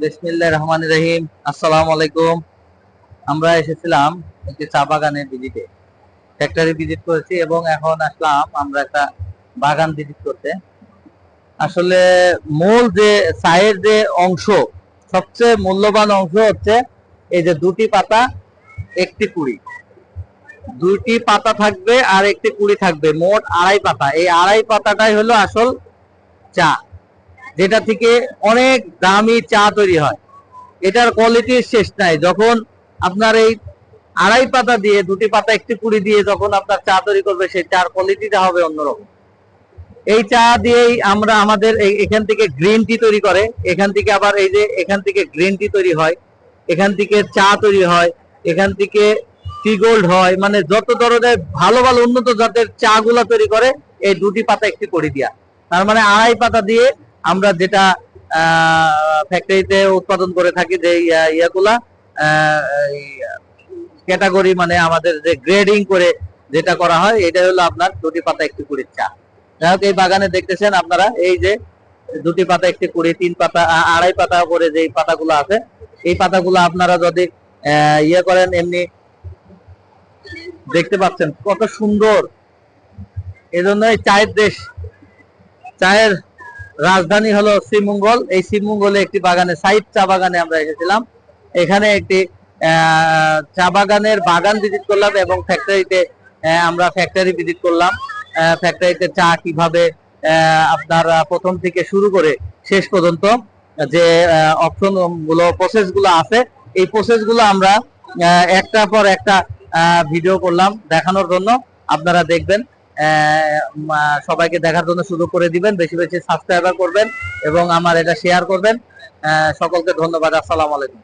বিসমিল্লাহ রহমান রহিম। আসসালামু আলাইকুম আমরা এসেছিলাম একটি চা বাগানে ভিজিটে। ফ্যাক্টরি ভিজিট করেছি এবং এখন আসলাম আমরা একটা বাগান ভিজিট করতে। আসলে মূল যে চায়ের যে অংশ, সবচেয়ে মূল্যবান অংশ হচ্ছে এই যে দুটি পাতা, একটি কুড়ি। দুইটি পাতা থাকবে আর একটি কুড়ি থাকবে, মোট আড়াই পাতা। এই আড়াই পাতাটাই হলো আসল চা। যেটা থেকে অনেক দামি চা তৈরি হয়। এটার কোয়ালিটির শেষ নাই। যখন আপনার এই আড়াই পাতা দিয়ে, দুটি পাতা, একটি কুড়ি দিয়ে যখন আপনার চা তৈরি করবে, সেই চার কোয়ালিটিটা হবে অন্যরকম। এই চা দিয়েই আমরা আমাদের এখান থেকে গ্রিন টি তৈরি করে। এখান থেকে আবার এই যে এখান থেকে গ্রিন টি তৈরি হয়। এখান থেকে চা তৈরি হয়। এখান থেকে টি গোল্ড হয়। মানে যত ধরনের ভালো ভালো, উন্নত জাতের চা গুলা তৈরি করে, এই দুটি পাতা, একটি করে দিয়া। তার মানে আড়াই পাতা দিয়ে আমরা যেটা ফ্যাক্টরিতে উৎপাদন করে থাকি যে ইয়া- ইয়াগুলা ক্যাটাগরি মানে আমাদের যে গ্রেডিং করে যেটা করা হয় এটা হলো আপনার দুটি পাতা একটি কুড়ির চা। যাই হোক, এই বাগানে দেখতেছেন আপনারা, এই যে দুটি পাতা একটি কুড়ি, তিন পাতা আড়াই পাতা করে যে পাতাগুলো আছে, এই পাতাগুলো আপনারা যদি ইয়ে করেন, এমনি দেখতে পাচ্ছেন কত সুন্দর। এজন্য চায়ের দেশ, চায়ের রাজধানী হলো শ্রীমঙ্গল। এই শ্রীমঙ্গলে একটি বাগানে সাইড চা বাগানে আমরা এসেছিলাম। এখানে একটি চা বাগানের বাগান ভিজিট করলাম এবং ফ্যাক্টরিতে আমরা ফ্যাক্টরি ভিজিট করলাম। ফ্যাক্টরিতে চা কীভাবে আপনার প্রথম থেকে শুরু করে শেষ পর্যন্ত, যে অপশনগুলো প্রসেসগুলো আছে, এই প্রসেসগুলো আমরা একটার পর একটা ভিডিও করলাম দেখানোর জন্য। আপনারা দেখবেন সবাইকে দেখার জন্য সুযোগ করে দিবেন, বেশি বেশি সাবস্ক্রাইবার করবেন এবং আমার এটা শেয়ার করবেন। সকলকে ধন্যবাদ, আসসালামু আলাইকুম।